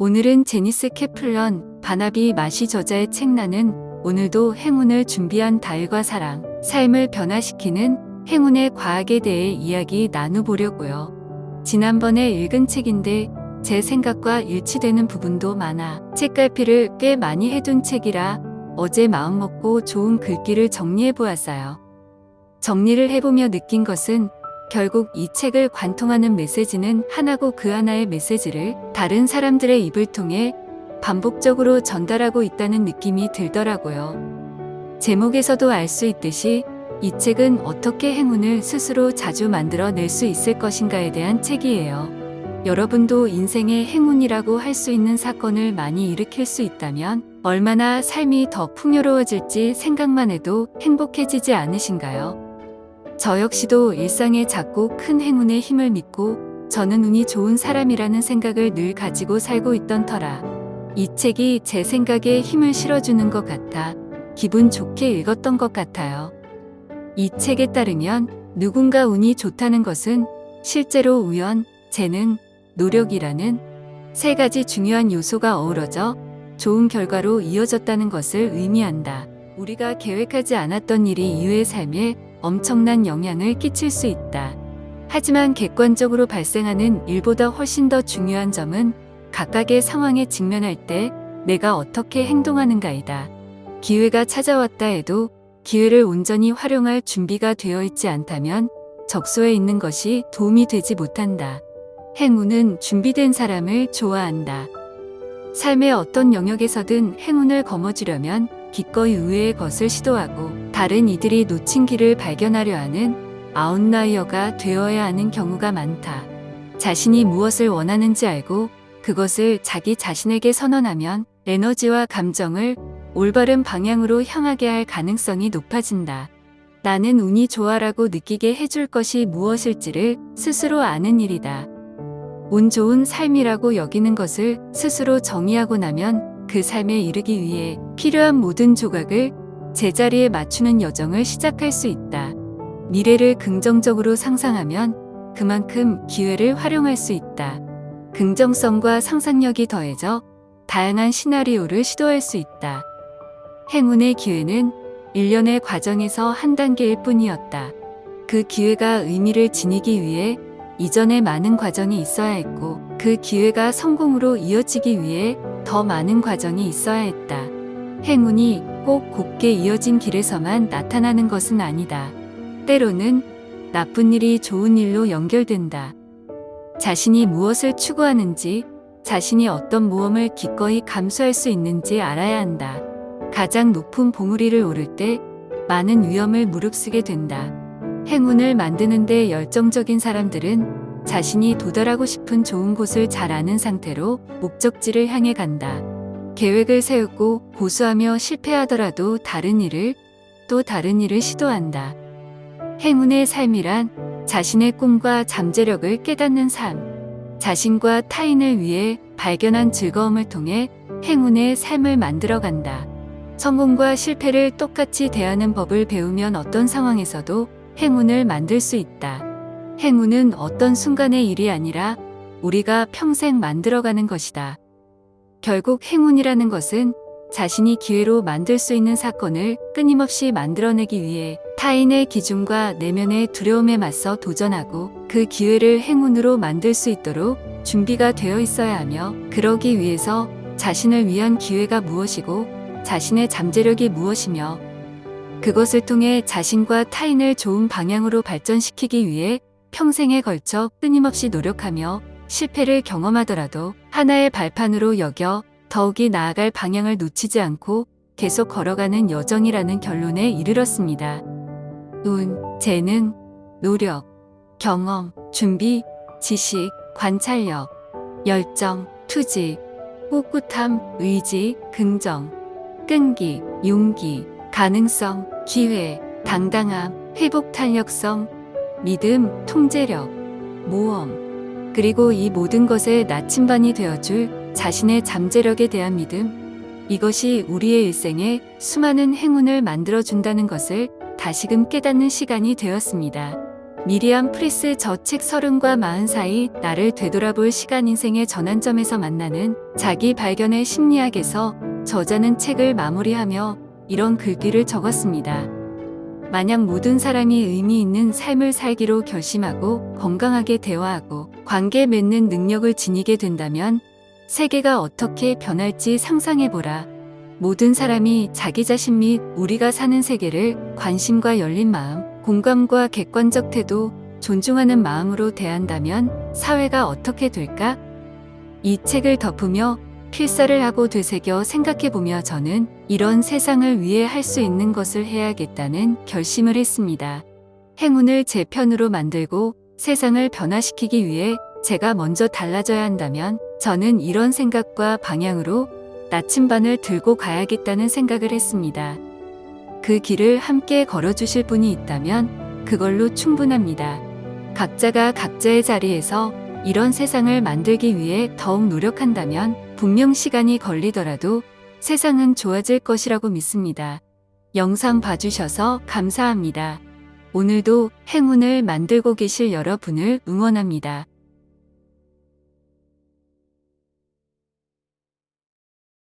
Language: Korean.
오늘은 제니스 캐플런 바나비 마시 저자의 책 나는 오늘도 행운을 준비한 달과 사랑, 삶을 변화시키는 행운의 과학에 대해 이야기 나누보려고요. 지난번에 읽은 책인데 제 생각과 일치되는 부분도 많아 책갈피를 꽤 많이 해둔 책이라 어제 마음먹고 좋은 글귀를 정리해 보았어요. 정리를 해보며 느낀 것은 결국 이 책을 관통하는 메시지는 하나고 그 하나의 메시지를 다른 사람들의 입을 통해 반복적으로 전달하고 있다는 느낌이 들더라고요. 제목에서도 알 수 있듯이 이 책은 어떻게 행운을 스스로 자주 만들어 낼 수 있을 것인가에 대한 책이에요. 여러분도 인생의 행운이라고 할 수 있는 사건을 많이 일으킬 수 있다면 얼마나 삶이 더 풍요로워질지 생각만 해도 행복해지지 않으신가요? 저 역시도 일상의 작고 큰 행운의 힘을 믿고 저는 운이 좋은 사람이라는 생각을 늘 가지고 살고 있던 터라 이 책이 제 생각에 힘을 실어주는 것 같아 기분 좋게 읽었던 것 같아요. 이 책에 따르면 누군가 운이 좋다는 것은 실제로 우연, 재능, 노력이라는 세 가지 중요한 요소가 어우러져 좋은 결과로 이어졌다는 것을 의미한다. 우리가 계획하지 않았던 일이 이후의 삶에 엄청난 영향을 끼칠 수 있다. 하지만 객관적으로 발생하는 일보다 훨씬 더 중요한 점은 각각의 상황에 직면할 때 내가 어떻게 행동하는가이다. 기회가 찾아왔다 해도 기회를 온전히 활용할 준비가 되어 있지 않다면 적소에 있는 것이 도움이 되지 못한다. 행운은 준비된 사람을 좋아한다. 삶의 어떤 영역에서든 행운을 거머쥐려면 기꺼이 의외의 것을 시도하고 다른 이들이 놓친 길을 발견하려 하는 아웃라이어가 되어야 하는 경우가 많다. 자신이 무엇을 원하는지 알고 그것을 자기 자신에게 선언하면 에너지와 감정을 올바른 방향으로 향하게 할 가능성이 높아진다. 나는 운이 좋아라고 느끼게 해줄 것이 무엇일지를 스스로 아는 일이다. 운 좋은 삶이라고 여기는 것을 스스로 정의하고 나면 그 삶에 이르기 위해 필요한 모든 조각을 제자리에 맞추는 여정을 시작할 수 있다. 미래를 긍정적으로 상상하면 그만큼 기회를 활용할 수 있다. 긍정성과 상상력이 더해져 다양한 시나리오를 시도할 수 있다. 행운의 기회는 일련의 과정에서 한 단계일 뿐이었다. 그 기회가 의미를 지니기 위해 이전에 많은 과정이 있어야 했고 그 기회가 성공으로 이어지기 위해 더 많은 과정이 있어야 했다. 행운이 꼭 곱게 이어진 길에서만 나타나는 것은 아니다. 때로는 나쁜 일이 좋은 일로 연결된다. 자신이 무엇을 추구하는지, 자신이 어떤 모험을 기꺼이 감수할 수 있는지 알아야 한다. 가장 높은 봉우리를 오를 때 많은 위험을 무릅쓰게 된다. 행운을 만드는데 열정적인 사람들은 자신이 도달하고 싶은 좋은 곳을 잘 아는 상태로 목적지를 향해 간다. 계획을 세우고 고수하며 실패하더라도 다른 일을 또 다른 일을 시도한다. 행운의 삶이란 자신의 꿈과 잠재력을 깨닫는 삶, 자신과 타인을 위해 발견한 즐거움을 통해 행운의 삶을 만들어 간다. 성공과 실패를 똑같이 대하는 법을 배우면 어떤 상황에서도 행운을 만들 수 있다. 행운은 어떤 순간의 일이 아니라 우리가 평생 만들어가는 것이다. 결국 행운이라는 것은 자신이 기회로 만들 수 있는 사건을 끊임없이 만들어내기 위해 타인의 기준과 내면의 두려움에 맞서 도전하고 그 기회를 행운으로 만들 수 있도록 준비가 되어 있어야 하며 그러기 위해서 자신을 위한 기회가 무엇이고 자신의 잠재력이 무엇이며 그것을 통해 자신과 타인을 좋은 방향으로 발전시키기 위해 평생에 걸쳐 끊임없이 노력하며 실패를 경험하더라도 하나의 발판으로 여겨 더욱이 나아갈 방향을 놓치지 않고 계속 걸어가는 여정이라는 결론에 이르렀습니다. 운, 재능, 노력, 경험, 준비, 지식, 관찰력, 열정, 투지, 꿋꿋함, 의지, 긍정, 끈기, 용기, 가능성, 기회, 당당함, 회복 탄력성, 믿음, 통제력, 모험, 그리고 이 모든 것에 나침반이 되어줄 자신의 잠재력에 대한 믿음, 이것이 우리의 일생에 수많은 행운을 만들어준다는 것을 다시금 깨닫는 시간이 되었습니다. 미리암 프리스 저책 서른과 마흔 사이 나를 되돌아볼 시간 인생의 전환점에서 만나는 자기 발견의 심리학에서 저자는 책을 마무리하며 이런 글귀를 적었습니다. 만약 모든 사람이 의미 있는 삶을 살기로 결심하고 건강하게 대화하고 관계 맺는 능력을 지니게 된다면 세계가 어떻게 변할지 상상해보라. 모든 사람이 자기 자신 및 우리가 사는 세계를 관심과 열린 마음, 공감과 객관적 태도, 존중하는 마음으로 대한다면 사회가 어떻게 될까? 이 책을 덮으며 필사를 하고 되새겨 생각해보며 저는 이런 세상을 위해 할 수 있는 것을 해야겠다는 결심을 했습니다. 행운을 제 편으로 만들고 세상을 변화시키기 위해 제가 먼저 달라져야 한다면 저는 이런 생각과 방향으로 나침반을 들고 가야겠다는 생각을 했습니다. 그 길을 함께 걸어주실 분이 있다면 그걸로 충분합니다. 각자가 각자의 자리에서 이런 세상을 만들기 위해 더욱 노력한다면 분명 시간이 걸리더라도 세상은 좋아질 것이라고 믿습니다. 영상 봐주셔서 감사합니다. 오늘도 행운을 만들고 계실 여러분을 응원합니다.